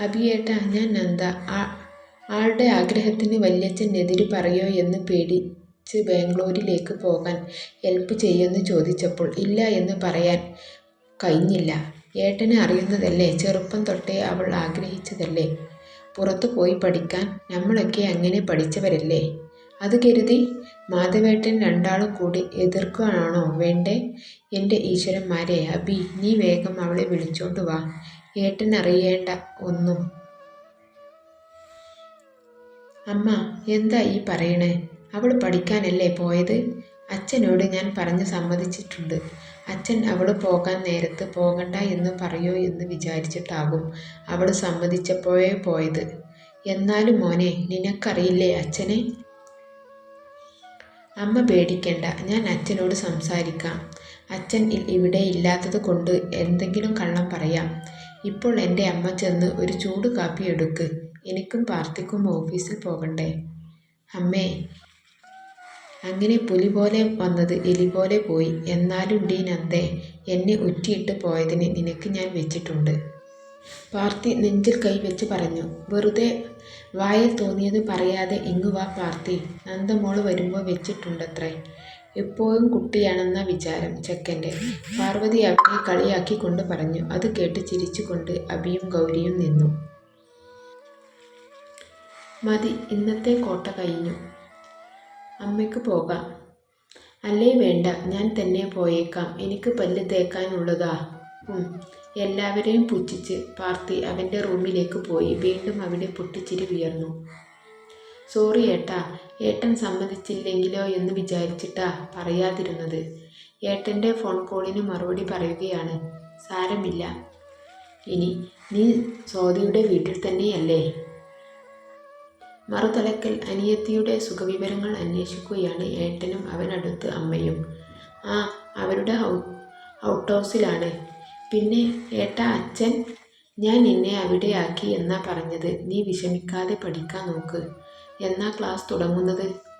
അഭിയേട്ട ഞാൻ നന്ദ. ആളുടെ ആഗ്രഹത്തിന് വല്യച്ഛൻ എതിര് പറയോ എന്ന് പേടിച്ച് ബാംഗ്ലൂരിലേക്ക് പോകാൻ ഹെൽപ്പ് ചെയ്യുമെന്ന് ചോദിച്ചപ്പോൾ ഇല്ല എന്ന് പറയാൻ കഴിഞ്ഞില്ല. ഏട്ടനെ അറിയുന്നതല്ലേ? ചെറുപ്പം തൊട്ടേ അവൾ ആഗ്രഹിച്ചതല്ലേ? പുറത്തു പോയി പഠിക്കാൻ നമ്മളൊക്കെ അങ്ങനെ പഠിച്ചവരല്ലേ? അത് കരുതി മാധവേട്ടൻ രണ്ടാളും കൂടി എതിർക്കാനാണോ വേണ്ടേ? എന്റെ ഈശ്വരന്മാരെ അബി നീ വേഗം അവളെ വിളിച്ചോണ്ട് വാ. ഏട്ടൻ അറിയേണ്ട ഒന്നും. അമ്മ എന്താ ഈ പറയണേ? അവൾ പഠിക്കാനല്ലേ പോയത്? അച്ഛനോട് ഞാൻ പറഞ്ഞു സമ്മതിച്ചിട്ടുണ്ട്. അച്ഛൻ അവൾ പോകാൻ നേരത്ത് പോകണ്ട എന്ന് പറയോ എന്ന് വിചാരിച്ചിട്ടാകും അവൾ സമ്മതിച്ചപ്പോഴേ പോയത്. എന്നാലും മോനെ നിനക്കറിയില്ലേ അച്ഛനെ? അമ്മ പേടിക്കണ്ട ഞാൻ അച്ഛനോട് സംസാരിക്കാം. അച്ഛൻ ഇവിടെ ഇല്ലാത്തത് കൊണ്ട് എന്തെങ്കിലും കള്ളം പറയാം. ഇപ്പോൾ എന്റെ അമ്മ ചെന്ന് ഒരു ചൂട് കാപ്പി എടുക്ക്. എനിക്കും പാർത്തിക്കും ഓഫീസിൽ പോകണ്ടേ? അമ്മേ. അങ്ങനെ പുലി പോലെ വന്നത് എലി പോലെ പോയി. എന്നാലും ഡീ നന്ദേ എന്നെ ഉറ്റിയിട്ട് പോയതിന് നിനക്ക് ഞാൻ വെച്ചിട്ടുണ്ട്. പാർത്തി നെഞ്ചിൽ കൈവച്ച് പറഞ്ഞു. വെറുതെ വായിൽ തോന്നിയത് പറയാതെ ഇങ്ങു വാ പാർത്തി. നന്ദമോൾ വരുമ്പോൾ വെച്ചിട്ടുണ്ടത്രേ. എപ്പോഴും കുട്ടിയാണെന്ന വിചാരം ചെക്കന്റെ. പാർവതി അവനെ കളിയാക്കിക്കൊണ്ട് പറഞ്ഞു. അത് കേട്ട് ചിരിച്ചുകൊണ്ട് അഭിയും ഗൗരിയും നിന്നു. മതി ഇന്നത്തെ കോട്ട കഴിഞ്ഞു. അമ്മയ്ക്ക് പോകാം. അല്ലേ വേണ്ട ഞാൻ തന്നെ പോയേക്കാം. എനിക്ക് പല്ല് തേക്കാനുള്ളതാ. ഉം. എല്ലാവരെയും പുച്ഛിച്ച് പാർത്തി അവന്റെ റൂമിലേക്ക് പോയി. വീണ്ടും അവിടെ പൊട്ടിച്ചിരി ഉയർന്നു സോറി ഏട്ടാ ഏട്ടൻ സമ്മതിച്ചില്ലെങ്കിലോ എന്ന് വിചാരിച്ചിട്ടാ പറയാതിരുന്നത്. ഏട്ടന്റെ ഫോൺ കോളിന് മറുപടി പറയുകയാണ് സാരമില്ല. ഇനി നീ സോദിയുടെ വീട്ടിൽ തന്നെയല്ലേ? മറുതലക്കൽ അനിയത്തിയുടെ സുഖവിവരങ്ങൾ അന്വേഷിക്കുകയാണ് ഏട്ടനും അവനടുത്ത് അമ്മയും. ആ അവരുടെ ഔട്ട് ഹൗസിലാണ് പിന്നെ ഏട്ട അച്ഛൻ? ഞാൻ നിന്നെ അവിടെ ആക്കി എന്നാ പറഞ്ഞത്. നീ വിഷമിക്കാതെ പഠിക്കാൻ നോക്ക്. എന്നാ ക്ലാസ് തുടങ്ങുന്നത്?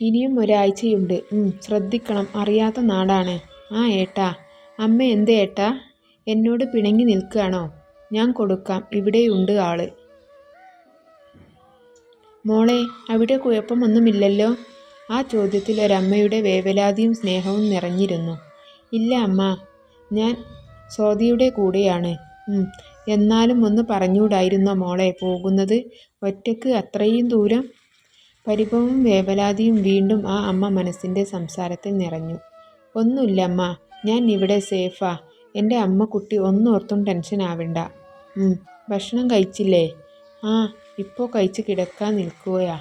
ഇനിയും ഒരാഴ്ചയുണ്ട്. ശ്രദ്ധിക്കണം. അറിയാത്ത നാടാണ്. ആ ഏട്ടാ. അമ്മ എന്ത് ഏട്ടാ? എന്നോട് പിണങ്ങി നിൽക്കുകയാണോ? ഞാൻ കൊടുക്കാം. ഇവിടെയുണ്ട് ആൾ. മോളെ അവിടെ കുഴപ്പമൊന്നുമില്ലല്ലോ? ആ ചോദ്യത്തിൽ ഒരമ്മയുടെ വേവലാതിയും സ്നേഹവും നിറഞ്ഞിരുന്നു. ഇല്ല അമ്മ. ഞാൻ സ്വാതിയുടെ കൂടെയാണ്. എന്നാലും ഒന്ന് പറഞ്ഞൂടായിരുന്നോ മോളെ? പോകുന്നത് ഒറ്റയ്ക്ക് അത്രയും ദൂരം? പരിഭവവും വേവലാതിയും വീണ്ടും ആ അമ്മ മനസ്സിന്റെ സംസാരത്തിൽ നിറഞ്ഞു. ഒന്നുമില്ല അമ്മ ഞാൻ ഇവിടെ സേഫാ. എന്റെ അമ്മ കുട്ടി ഒന്നോർത്തും ടെൻഷൻ ആവണ്ട. ഭക്ഷണം കഴിച്ചില്ലേ? ആ ഇപ്പോൾ കഴിച്ച് കിടക്കാൻ നിൽക്കുകയാ.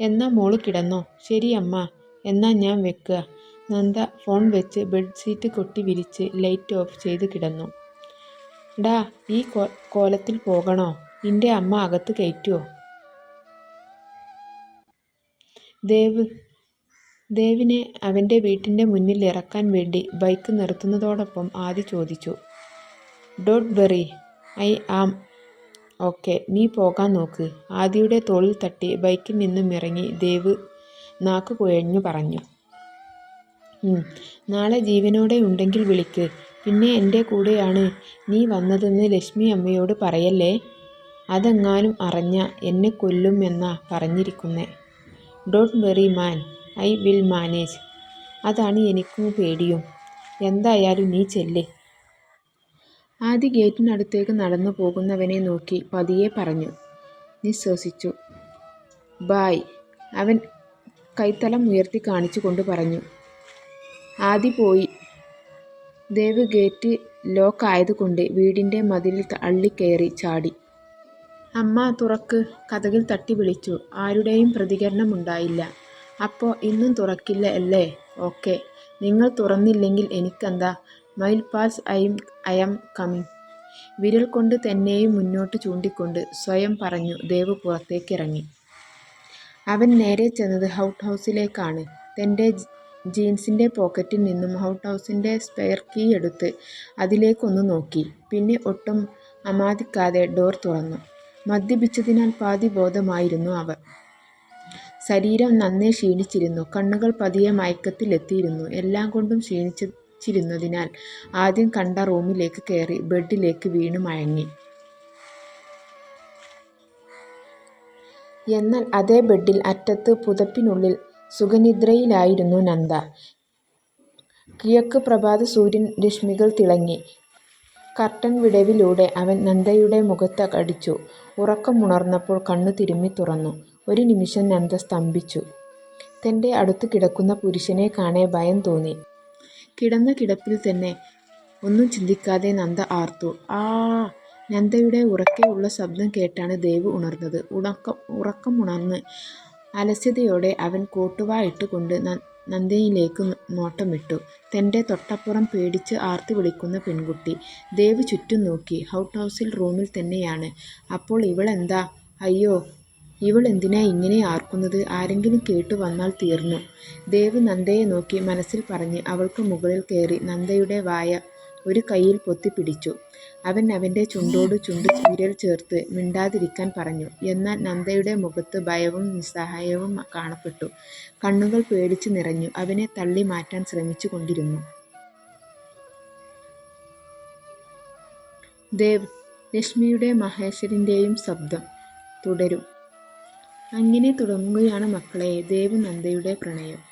എന്നാ മോൾ കിടന്നോ? ശരി അമ്മ എന്നാ ഞാൻ വെക്കുക. നന്ദ ഫോൺ വെച്ച് ബെഡ് ബെഡ്ഷീറ്റ് കൊട്ടി വിരിച്ച് ലൈറ്റ് ഓഫ് ചെയ്ത് കിടന്നു. ഡാ ഈ കോലത്തിൽ പോകണോ? നിന്റെ അമ്മ അകത്ത് കയറ്റുമോ ദേവ് ദേവിനെ അവന്റെ വീട്ടിന്റെ മുന്നിൽ ഇറക്കാൻ വേണ്ടി ബൈക്ക് നിർത്തുന്നതോടൊപ്പം ആദി ചോദിച്ചു. ഡോട്ട് വെറി ഐ ആം ഓക്കെ നീ പോകാൻ നോക്ക്. ആദിയുടെ തോളിൽ തട്ടി ബൈക്കിൽ നിന്നും ഇറങ്ങി ദേവ് നാക്ക് കുഴഞ്ഞു പറഞ്ഞു. "ഉം, നാളെ ജീവനോടെ ഉണ്ടെങ്കിൽ വിളിക്ക്. പിന്നെ എന്റെ കൂടെയാണ്. നീ വന്നതെന്ന് ലക്ഷ്മി അമ്മയോട് പറയല്ലേ? അതെങ്ങാനും അറിഞ്ഞ എന്നെ കൊല്ലും എന്നാ പറഞ്ഞിരിക്കുന്നേ. Don't worry man. I will manage. അതാണ് എനിക്കും പേടിയും. എന്തായാലും നീ ചെല്ല്. ആദ്യ ഗേറ്റിനടുത്തേക്ക് നടന്നു പോകുന്നവനെ നോക്കി പതിയെ പറഞ്ഞു. നിശ്വസിച്ചു. ബായ്. അവൻ കൈത്തലം ഉയർത്തി കാണിച്ചു കൊണ്ട് പറഞ്ഞു. ആദി പോയി. ദേവ് ഗേറ്റ് ലോക്ക് ആയതുകൊണ്ട് വീടിന്റെ മതിലിൽ അള്ളിക്കയറി ചാടി. അമ്മ തുറക്ക് കഥകിൽ തട്ടി വിളിച്ചു. ആരുടെയും പ്രതികരണമുണ്ടായില്ല അപ്പോൾ ഇന്നും തുറക്കില്ല അല്ലേ? ഓക്കെ. നിങ്ങൾ തുറന്നില്ലെങ്കിൽ എനിക്കെന്താ? മൈൽ പാസ് ഐ ആം കമ്മിങ് വിരൽ കൊണ്ട് തന്നെയും മുന്നോട്ട് ചൂണ്ടിക്കൊണ്ട് സ്വയം പറഞ്ഞു ദേവ് പുറത്തേക്കിറങ്ങി. അവൻ നേരെ ചെന്നത് ഹൗട്ട് ഹൗസിലേക്കാണ്. തന്റെ ജീൻസിന്റെ പോക്കറ്റിൽ നിന്നും ഔട്ട് ഹൗസിന്റെ സ്പെയർ കീ എടുത്ത് അതിലേക്കൊന്ന് നോക്കി. പിന്നെ ഒട്ടും അമാതിക്കാതെ ഡോർ തുറന്നു. മദ്യപിച്ചതിനാൽ പാതി ബോധമായിരുന്നു അവർ. ശരീരം നന്നേ ക്ഷീണിച്ചിരുന്നു. കണ്ണുകൾ പതിയെ മയക്കത്തിലെത്തിയിരുന്നു. എല്ലാം കൊണ്ടും ക്ഷീണിച്ചിരുന്നതിനാൽ ആദ്യം കണ്ട റൂമിലേക്ക് കയറി ബെഡിലേക്ക് വീണു മയങ്ങി. എന്നാൽ അതേ ബെഡിൽ അറ്റത്ത് പുതപ്പിനുള്ളിൽ സുഖനിദ്രയിലായിരുന്നു നന്ദ. കിഴക്ക് പ്രഭാതസൂര്യൻ രശ്മികൾ തിളങ്ങി. കർട്ടൻ വിടവിലൂടെ അവൻ നന്ദയുടെ മുഖത്തടിച്ചു. ഉറക്കമുണർന്നപ്പോൾ കണ്ണു തിരുമ്മി തുറന്നു. ഒരു നിമിഷം നന്ദ സ്തംഭിച്ചു. തന്റെ അടുത്ത് കിടക്കുന്ന പുരുഷനെ കാണെ ഭയം തോന്നി. കിടന്ന കിടപ്പിൽ തന്നെ ഒന്നും ചിന്തിക്കാതെ നന്ദ ആർത്തു. "ആ " നന്ദയുടെ ഉറക്കെയുള്ള ശബ്ദം കേട്ടാണ് ദേവ് ഉണർന്നത്. ഉണക്കം ഉറക്കമുണർന്ന് അലസതയോടെ അവൻ കോട്ടുവാ ഇട്ടുകൊണ്ട് നന്ദിയിലേക്ക് നോട്ടമിട്ടു. തന്റെ തൊട്ടപ്പുറം പേടിച്ച് ആർത്തി വിളിക്കുന്ന പെൺകുട്ടി. ദേവ് ചുറ്റും നോക്കി. ഔട്ട്ഹൗസിൽ റൂമിൽ തന്നെയാണ്. അപ്പോൾ ഇവളെന്താ അയ്യോ ഇവൾ എന്തിനാ ഇങ്ങനെ ആർക്കുന്നത് ആരെങ്കിലും കേട്ടു വന്നാൽ തീർന്നു. ദേവ് നന്ദയെ നോക്കി മനസ്സിൽ പറഞ്ഞ് അവൾക്ക് മുകളിൽ കയറി നന്ദയുടെ വായ ഒരു കൈയിൽ പൊത്തിപ്പിടിച്ചു. അവൻ അവന്റെ ചുണ്ടോട് ചുണ്ട് വിരൽ ചേർത്ത് മിണ്ടാതിരിക്കാൻ പറഞ്ഞു. എന്നാൽ നന്ദയുടെ മുഖത്ത് ഭയവും നിസ്സഹായവും കാണപ്പെട്ടു. കണ്ണുകൾ പേടിച്ചു നിറഞ്ഞു. അവനെ തള്ളി മാറ്റാൻ ശ്രമിച്ചു കൊണ്ടിരുന്നു. ദേവ്, ലക്ഷ്മിയുടെ മഹേശ്വരന്റെയും ശബ്ദം. തുടരും. അങ്ങനെ തുടങ്ങുകയാണ് മക്കളെ ദേവ് നന്ദയുടെ പ്രണയം.